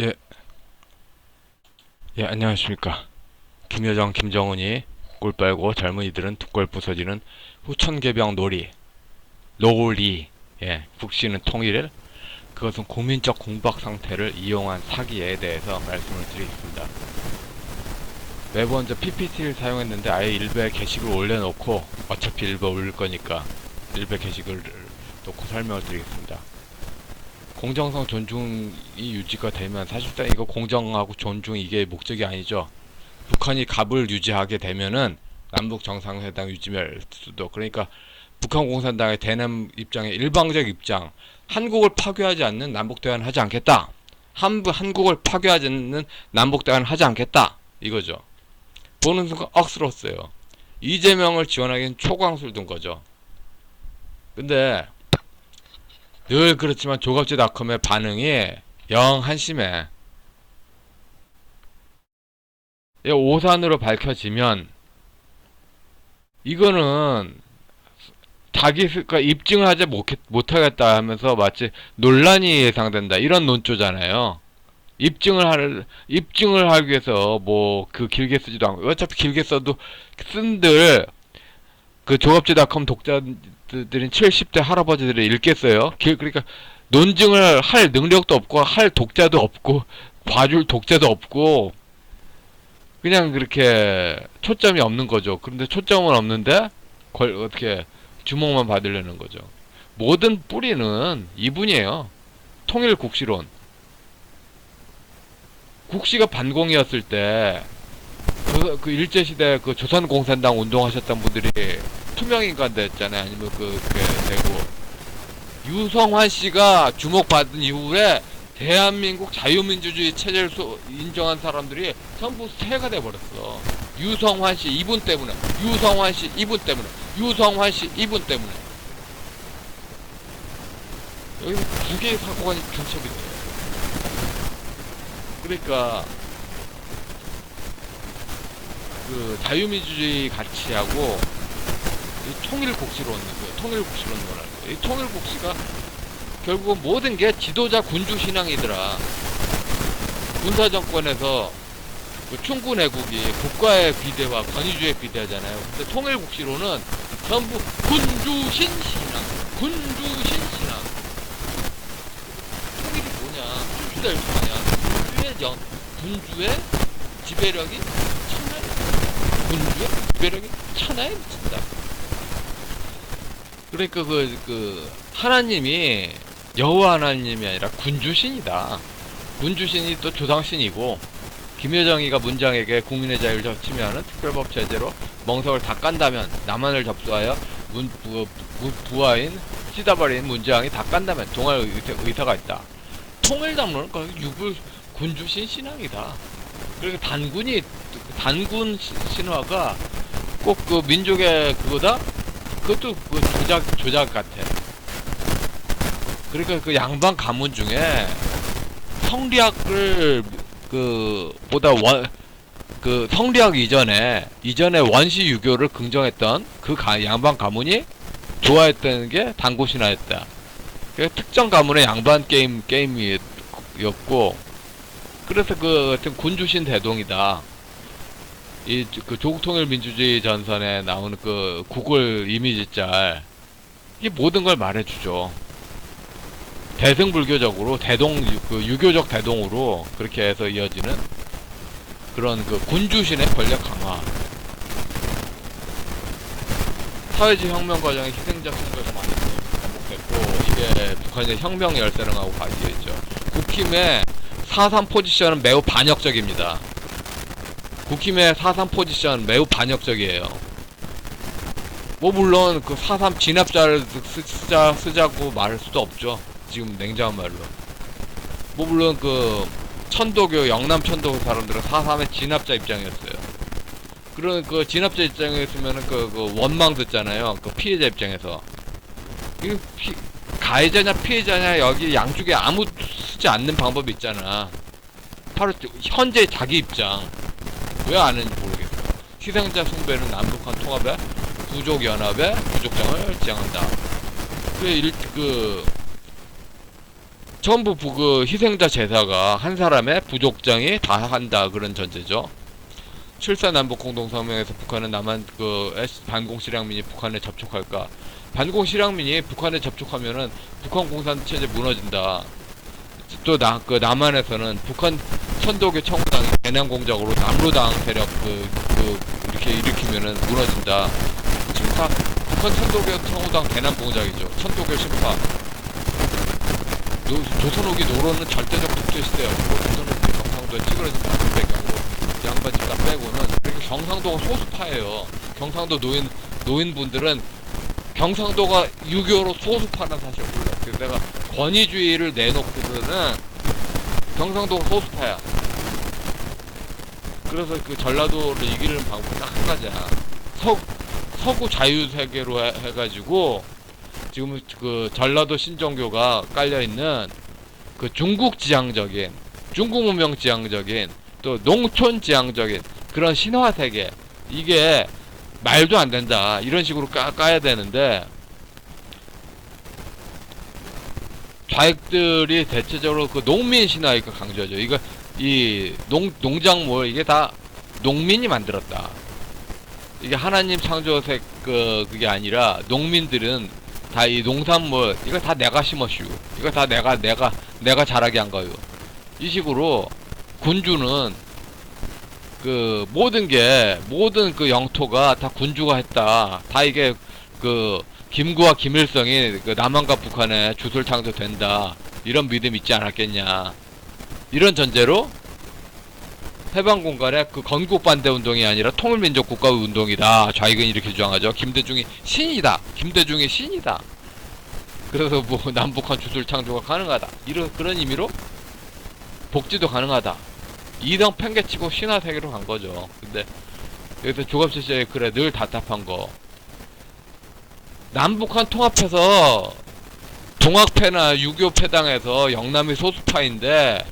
예. 예, 안녕하십니까. 김여정, 김정은이 꿀 빨고 젊은이들은 두골 부서지는 후천개병 놀이, 놀이, 예, 북시는 통일을 그것은 국민적 공박 상태를 이용한 사기에 대해서 말씀을 드리겠습니다. 매번 저 PPT를 사용했는데 아예 일베 게시글 올려놓고 어차피 일베 올릴 거니까 일베 게시글을 놓고 설명을 드리겠습니다. 공정성 존중이 유지가 되면 사실상 이거 공정하고 존중 이게 목적이 아니죠. 북한이 갑을 유지하게 되면은 남북 정상회담 유지할 수도 그러니까 북한 공산당의 대남 입장의 일방적 입장 한국을 파괴하지 않는 남북 대화는 하지 않겠다. 한 한국을 파괴하지 않는 남북 대화는 하지 않겠다. 이거죠. 보는 순간 억스러웠어요. 이재명을 지원하기엔 초강수를 둔 거죠. 근데 늘 그렇지만 조갑지닷컴의 반응이 영 한심해. 이 오산으로 밝혀지면 이거는 자기 스가 입증을 하지 못하겠다 하면서 마치 논란이 예상된다 이런 논조잖아요. 입증을 할 입증을 하기 위해서 뭐 그 길게 쓰지도 않고 어차피 길게 써도 쓴들 그 조갑지닷컴 독자들인 70대 할아버지들이 읽겠어요. 길- 그러니까 논증을 할 능력도 없고 할 독자도 없고 봐줄 독자도 없고 그냥 그렇게 초점이 없는 거죠. 그런데 초점은 없는데 걸 어떻게 주목만 받으려는 거죠. 모든 뿌리는 이분이에요. 통일 국시론. 국시가 반공이었을 때, 그, 그 일제 시대 그 조선 공산당 운동하셨던 분들이 투명 인간 됐잖아요. 아니면 그, 그게 되고. 유성환 씨가 주목받은 이후에 대한민국 자유민주주의 체제를 소- 인정한 사람들이 전부 새가 돼 버렸어. 유성환 씨 이분 때문에, 유성환 씨 이분 때문에, 유성환 씨 이분 때문에. 여기 두 개의 사고가 중첩이 돼요. 그러니까 그 자유민주주의 가치하고 이 통일국시론, 그 통일국시론이라는 거. 이 통일국시가 결국은 모든 게 지도자 군주 신앙이더라. 군사 정권에서 그 충군 애국이 국가의 비대와 권위주의 비대하잖아요. 근데 통일국시론은 전부 군주 신 신앙, 군주 신 신앙. 통일이 뭐냐? 군주될 거냐? 군주의 정, 군주의 지배력이 군주의 지배력이 천하에 미친다. 그러니까 그, 그, 하나님이 여호와 하나님이 아니라 군주신이다. 군주신이 또 조상신이고, 김여정이가 문장에게 국민의 자유를 적치면은 특별법 제재로 멍석을 다 깐다면 남한을 접수하여 문, 부, 부, 부하인 찢어버린 문장이 다 깐다면 동할 의사, 의사가 있다. 통일담론은 육을 군주신 신앙이다. 그리고 단군이 단군 시- 신화가 꼭 그 민족의 그거다. 그것도 그 조작 조작 같아. 그러니까 그 양반 가문 중에 성리학을 그 보다 원 그 성리학 이전에 이전에 원시 유교를 긍정했던 그 가, 양반 가문이 좋아했던 게 단고 신화였다. 그 특정 가문의 양반 게임 게임이었고 그래서 그 하여튼 군주신 대동이다. 이 그 조국 통일 민주주의 전선에 나오는 그 구글 이미지 짤 이게 모든 걸 말해주죠. 대승불교적으로 대동 유- 그 유교적 대동으로 그렇게 해서 이어지는 그런 그 군주신의 권력 강화. 사회주의 혁명 과정의 희생자 선거가 많이 반복됐고 이게 북한의 혁명 열세랑하고 관계있죠. 국힘의 4.3 포지션은 매우 반역적입니다. 국힘의 4.3 포지션 매우 반역적이에요. 뭐 물론 그 4.3 진압자를 쓰, 쓰자, 쓰자고 말할 수도 없죠. 지금 냉정한 말로. 뭐 물론 그 천도교 영남 천도교 사람들은 4.3의 진압자 입장이었어요. 그런 그 진압자 입장이었으면은 그, 그 원망 듣잖아요. 그 피해자 입장에서. 이 피, 가해자냐 피해자냐 여기 양쪽에 아무 쓰지 않는 방법이 있잖아. 바로 현재 자기 입장. 왜 안 했는지 모르겠어. 희생자 숭배는 남북한 통합의 부족 연합의 부족장을 지향한다. 그 일, 그 전부 부- 그 희생자 제사가 한 사람의 부족장이 다 한다 그런 전제죠. 7사 남북 공동성명에서 북한은 남한 그 반공 실향민이 북한에 접촉할까? 반공 실향민이 북한에 접촉하면은 북한 공산 체제 무너진다. 또 나 그 남한에서는 북한 천도교 청구당이 대남 공작으로 남로당 세력 그, 그 이렇게 일으키면은 무너진다. 지금 다 북한 천도교 청구당 대남 공작이죠. 천도교 심파. 노, 조선오기 노론은 절대적 독재 시대였고 조선오기 경상도에 찌그러진다. 그 배경으로 양반 집다 빼고는 그러니까 경상도가 소수파예요. 경상도 노인 노인분들은 경상도가 유교로 소수파는 사실 몰라. 그래서 내가 권위주의를 내놓고서는 경상도가 소수파야. 그래서 그 전라도를 이기는 방법은 딱한 가지야. 서, 서구 자유세계로 해, 해가지고 지금 그 전라도 신정교가 깔려 있는 그 중국 지향적인 중국 문명 지향적인 또 농촌 지향적인 그런 신화 세계 이게 말도 안 된다 이런 식으로 까, 까야 되는데 좌익들이 대체적으로 그 농민 신화니까 강조하죠. 이거 이 농, 농작물 이게 다 농민이 만들었다. 이게 하나님 창조색 그 그게 아니라 농민들은 다 이 농산물 이거 다 내가 심었슈. 이거 다 내가 내가 내가 자라게 한 거요. 이 식으로 군주는 그 모든 게 모든 그 영토가 다 군주가 했다. 다 이게 그 김구와 김일성이 그 남한과 북한에 주술 창조된다 이런 믿음 있지 않았겠냐 이런 전제로 해방 공간에 그 건국 반대 운동이 아니라 통일민족 국가 운동이다. 좌익은 이렇게 주장하죠. 김대중이 신이다. 김대중이 신이다. 그래서 뭐 남북한 주술 창조가 가능하다. 이런 그런 의미로 복지도 가능하다. 이등 팽개치고 신화 세계로 간 거죠. 근데 여기서 조갑철 씨의 글에 늘 답답한 거. 남북한 통합해서 동학패나 유교 패당에서 영남이 소수파인데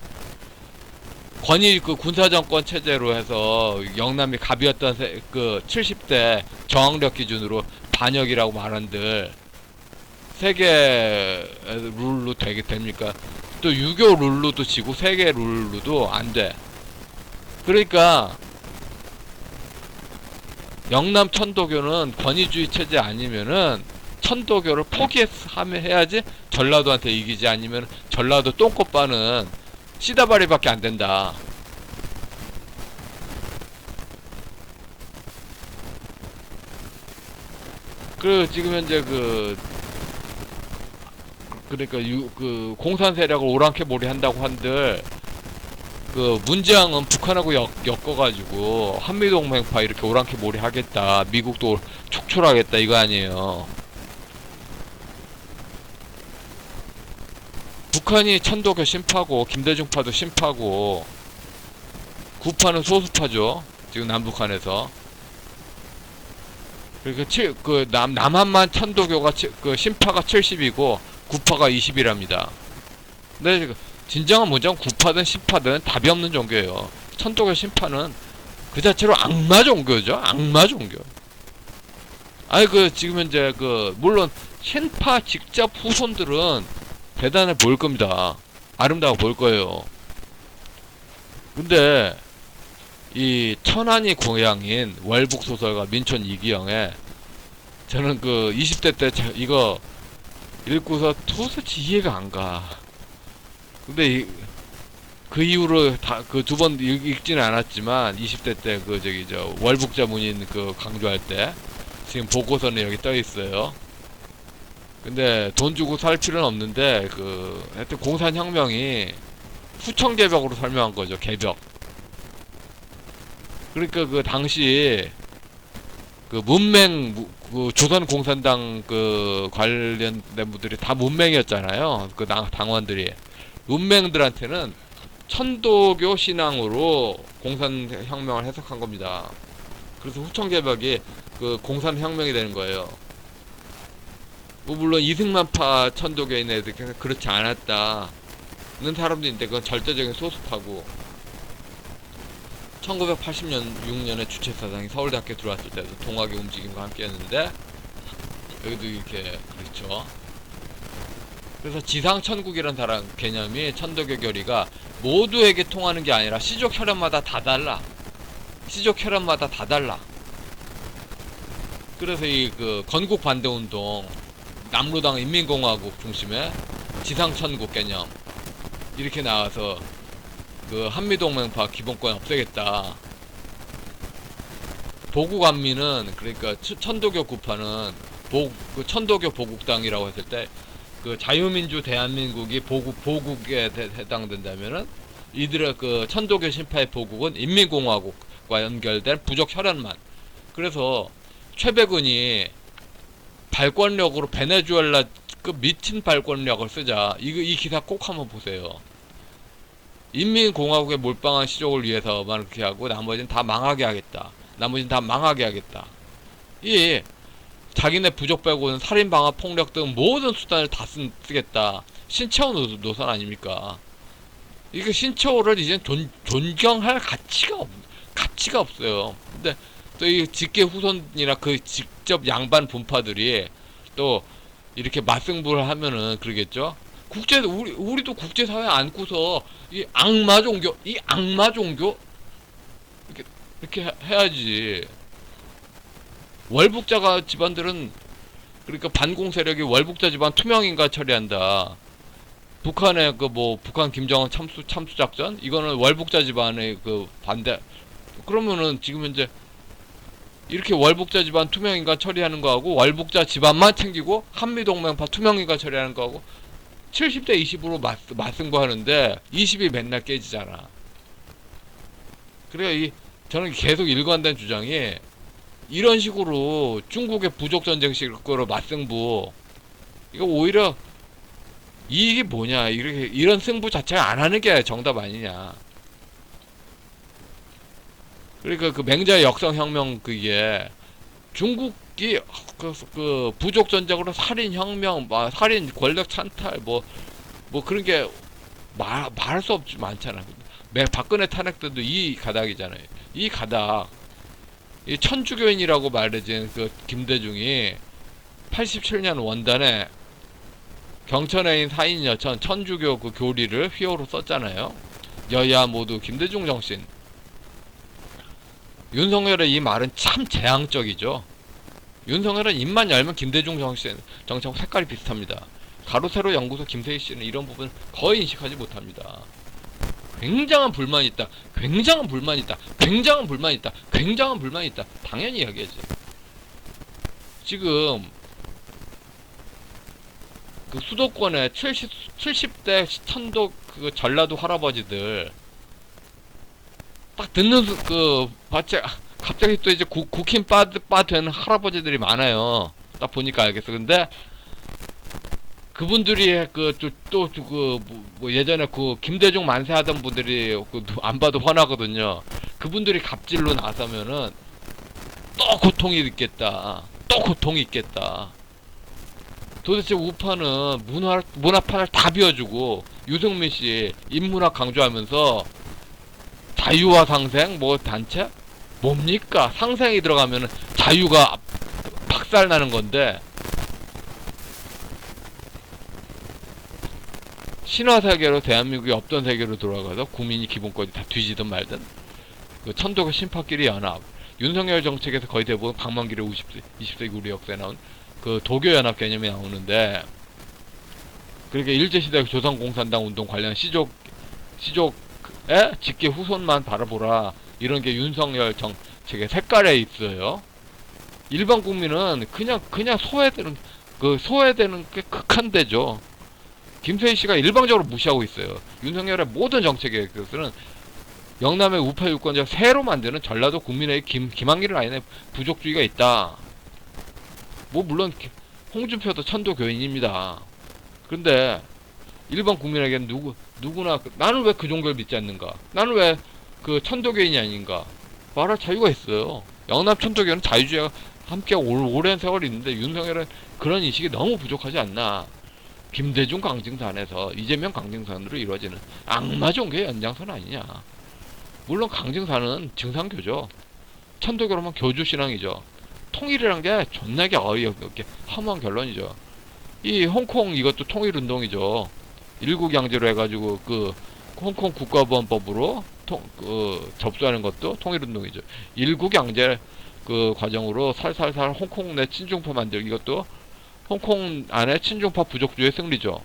권위 그 군사정권 체제로 해서 영남이 갑이었던 세, 그 70대 저항력 기준으로 반역이라고 말한들 세계 룰로 되게 됩니까? 또 유교 룰로도 지고 세계 룰로도 안 돼. 그러니까 영남 천도교는 권위주의 체제 아니면은 천도교를 포기해야지 전라도한테 이기지 아니면 전라도 똥꼬빠는 시다바리밖에 안 된다. 그 지금 현재 그 그러니까 유, 그 공산 세력을 오랑캐 몰이 한다고 한들 그 문재앙은 북한하고 엮, 엮어가지고 한미동맹파 이렇게 오랑캐 몰이 하겠다. 미국도 촉출하겠다. 이거 아니에요. 북한이 천도교 심파고 김대중파도 심파고 구파는 소수파죠. 지금 남북한에서. 그러니까 칠, 그 남, 남한만 천도교가 치, 그 심파가 70이고 구파가 20이랍니다. 근데 그 진정한 문제는 구파든 심파든 답이 없는 종교예요 천도교 심파는 그 자체로 악마 종교죠 악마 종교 아니 그 지금 현재 그 물론 신파 직접 후손들은 대단해 보일 겁니다. 아름다워 보일 거예요. 근데 이 천안이 고향인 월북 소설가 민촌 이기영의 저는 그 20대 때 저- 이거 읽고서 도대체 이해가 안 가. 근데 이, 그 이후로 다 그 두 번 읽지는 않았지만 20대 때 그 저기 저 월북자 문인 그 강조할 때 지금 보고서는 여기 떠 있어요. 근데 돈 주고 살 필요는 없는데 그 하여튼 공산혁명이 후청 개벽으로 설명한 거죠 개벽. 그러니까 그 당시 그 문맹 무- 그 조선 공산당 그 관련된 분들이 다 문맹이었잖아요. 그 당, 당원들이 문맹들한테는 천도교 신앙으로 공산혁명을 해석한 겁니다. 그래서 후청 개벽이 그 공산혁명이 되는 거예요. 뭐 물론 이승만파 천도교인애들 그렇지 않았다는 사람도 있는데 그건 절대적인 소수파고 1980년 6년에 주체사상이 서울대학교 들어왔을 때도 동학의 움직임과 함께했는데 여기도 이렇게 그렇죠 그래서 지상천국이라는 사람 개념이 천도교 교리가 모두에게 통하는 게 아니라 시족 혈연마다 다 달라. 시족 혈연마다 다 달라. 그래서 이 그 건국 반대 운동 남로당 인민공화국 중심의 지상천국 개념 이렇게 나와서 그 한미동맹파 기본권 없애겠다. 보국안미는 그러니까 천- 천도교 구파는 보, 그 천도교 보국당이라고 했을 때 그 자유민주 대한민국이 보국 보국에 대- 해당된다면은 이들의 그 천도교 신파의 보국은 인민공화국과 연결된 부족 혈연만. 그래서 최백은이 발권력으로 베네수엘라 그 미친 발권력을 쓰자. 이거 이 기사 꼭 한번 보세요. 인민공화국의 몰빵한 시족을 위해서만 그렇게 하고 나머지는 다 망하게 하겠다. 나머지는 다 망하게 하겠다. 이 자기네 부족 빼고는 살인, 방화, 폭력 등 모든 수단을 다 쓴- 쓰겠다. 신체호 노- 노선 아닙니까? 이게 신체호를 이제 존, 존경할 가치가 없, 가치가 없어요. 근데 또 이 직계 후손이나 그 직접 양반 분파들이 또 이렇게 맞승부를 하면은 그러겠죠. 국제 우리 우리도 국제 사회 안고서 이 악마 종교, 이 악마 종교 이렇게 이렇게 해- 해야지. 월북자가 집안들은 그러니까 반공 세력이 월북자 집안 투명인가 처리한다. 북한의 그 뭐 북한 김정은 참수 참수 작전 이거는 월북자 집안의 그 반대. 그러면은 지금 현재 이렇게 월북자 집안 투명인가 처리하는 거하고 월북자 집안만 챙기고 한미 동맹파 투명인가 처리하는 거하고 70대 20으로 맞, 맞승부 하는데 20이 맨날 깨지잖아. 그래요. 이 저는 계속 일관된 주장이 이런 식으로 중국의 부족 전쟁식으로 맞승부 이거 오히려 이게 뭐냐 이렇게 이런 승부 자체가 안 하는 게 정답 아니냐. 그러니까 그 맹자의 역성 혁명 그게 중국이 그, 그 부족 전쟁으로 살인 혁명, 막 살인 권력 찬탈 뭐뭐 그런 게 말, 말할 수 없지 많잖아. 매 박근혜 탄핵 때도 이 가닥이잖아요. 이 가닥. 이 천주교인이라고 말해진 그 김대중이 87년 원단에 경천에 인 사인 여천 천주교 그 교리를 휘호로 썼잖아요. 여야 모두 김대중 정신. 윤석열의 이 말은 참 재앙적이죠. 윤석열은 입만 열면 김대중 정신 정책 색깔이 비슷합니다. 가로세로 연구소 김세희 씨는 이런 부분 거의 인식하지 못합니다. 굉장한 불만이 있다. 굉장한 불만이 있다. 굉장한 불만이 있다. 굉장한 불만이 있다. 당연히 이야기하지. 지금 그 수도권에 70 70대 천도 그 전라도 할아버지들 딱 듣는 수- 그 바짝 갑자기 또 이제 국, 국힘 빠, 빠 되는 할아버지들이 많아요. 딱 보니까 알겠어. 근데 그분들이 그또그 뭐 예전에 그 김대중 만세 하던 분들이 그안 봐도 훤하거든요. 그분들이 갑질로 나서면은 또 고통이 있겠다. 또 고통이 있겠다. 도대체 우파는 문화 문화판을 다 비워주고 유승민 씨 인문학 강조하면서 자유와 상생 뭐 단체 뭡니까 상생이 들어가면은 자유가 박살 나는 건데 신화 세계로 대한민국이 없던 세계로 돌아가서 국민이 기본권이 다 뒤지든 말든 그 천도교 심파끼리 연합 윤석열 정책에서 거의 대부분 강만길의 50세, 20세기 우리 역사에 나온 그 도교 연합 개념이 나오는데 그러니까 일제시대 조선공산당 운동 관련 시족 시족의 직계 후손만 바라보라 이런 게 윤석열 정책의 색깔에 있어요. 일반 국민은 그냥 그냥 소외되는 그 소외되는 게 극한되죠. 김세희 씨가 일방적으로 무시하고 있어요. 윤석열의 모든 정책에 그것은 영남의 우파 유권자 새로 만드는 전라도 국민의 김 김한길 라인의 부족주의가 있다. 뭐 물론 기- 홍준표도 천도 교인입니다. 그런데 일반 국민에게는 누구 누구나 그- 나는 왜 그 종교를 믿지 않는가? 나는 왜 그 천도교인이 아닌가? 말할 자유가 있어요. 영남 천도교는 자유주의가 함께 올, 오랜 세월이 있는데 윤석열은 그런 인식이 너무 부족하지 않나? 김대중 강증산에서 이재명 강증산으로 이루어지는 악마 종교의 연장선 아니냐? 물론 강증산은 증상교죠. 천도교로만 교주 신앙이죠. 통일이란 게 존나게 어이없게 험한 결론이죠. 이 홍콩 이것도 통일운동이죠. 일국 양제로 해가지고 그 홍콩 국가보안법으로 통, 그 접수하는 것도 통일운동이죠. 일국 양제 그 과정으로 살살살 홍콩 내 친중파 만들기 이것도 홍콩 안에 친중파 부족주의 승리죠.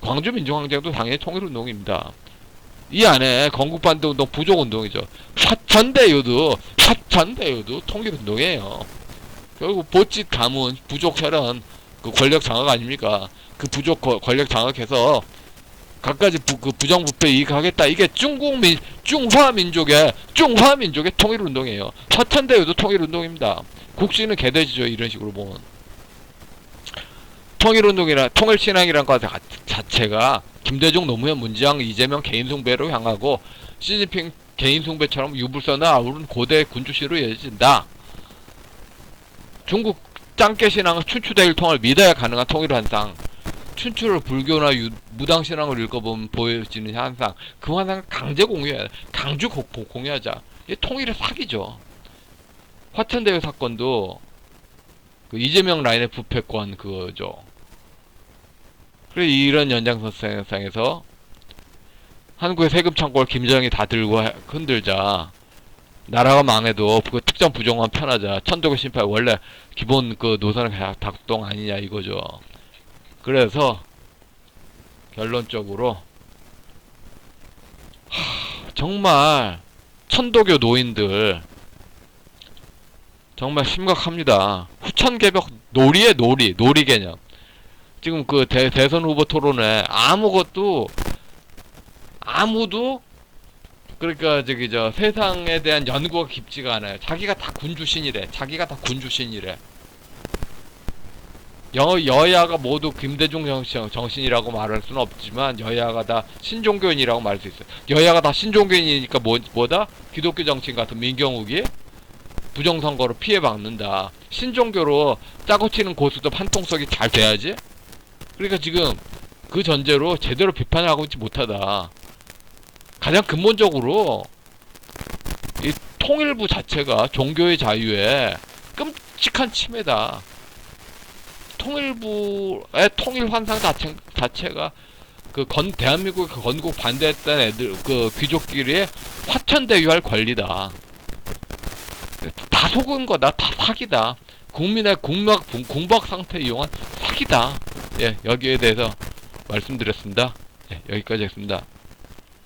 광주 민중항쟁도 당연히 통일운동입니다. 이 안에 건국반대 운동 부족운동이죠. 사천대유도 사천대유도 통일운동이에요. 결국 보짓 가문 부족 혈연 그 권력 장악 아닙니까? 그 부족 거- 권력 장악해서 갖가지 부, 그 부정부패 이익하겠다. 이게 중국 민 중화 민족의 중화 민족의 통일 운동이에요. 사천대유도 통일 운동입니다. 국시는 개돼지죠. 이런 식으로 보면 통일 운동이라 통일 신앙이란 것 자- 자체가 김대중, 노무현, 문재영, 이재명 개인 숭배로 향하고 시진핑 개인 숭배처럼 유불선을 아우른 고대 군주시로 이어진다. 중국 짱깨 신앙은 춘추대 일 통을 믿어야 가능한 통일 환상. 춘추를 불교나 유, 무당 신앙을 읽어보면 보여지는 현상. 그 환상을 강제 공유해야 강주 고- 고- 공유하자. 이 통일의 사기죠. 화천대유 사건도 그 이재명 라인의 부패권 그거죠. 그래 이런 연장선상에서 한국의 세금 창고를 김정이 다 들고 해- 흔들자. 나라가 망해도 그 특정 부정만 편하자. 천도교 심판 원래 기본 그 노선의 작동 아니냐 이거죠. 그래서 결론적으로 하, 정말 천도교 노인들 정말 심각합니다. 후천개벽 놀이의 놀이, 놀이 개념. 지금 그 대, 대선 후보 토론에 아무것도 아무도 그러니까 저기 저 세상에 대한 연구가 깊지가 않아요. 자기가 다 군주신이래. 자기가 다 군주신이래. 여, 여야가 모두 김대중 정신, 정신이라고 말할 수는 없지만 여야가 다 신종교인이라고 말할 수 있어요. 여야가 다 신종교인이니까 뭐, 뭐다? 기독교 정치인 같은 민경욱이 부정선거로 피해받는다. 신종교로 짜고 치는 고수도 판통석이 잘 돼야지. 그러니까 지금 그 전제로 제대로 비판을 하고 있지 못하다. 가장 근본적으로 이 통일부 자체가 종교의 자유에 끔찍한 침해다. 통일부의 통일 환상 자체, 자체가 그 건, 대한민국 건국 반대했던 애들, 그 귀족끼리의 화천대유할 권리다. 다 속은 거다. 다 사기다. 국민의 공박, 공박 상태 이용한 사기다. 예, 여기에 대해서 말씀드렸습니다. 예, 여기까지 하겠습니다.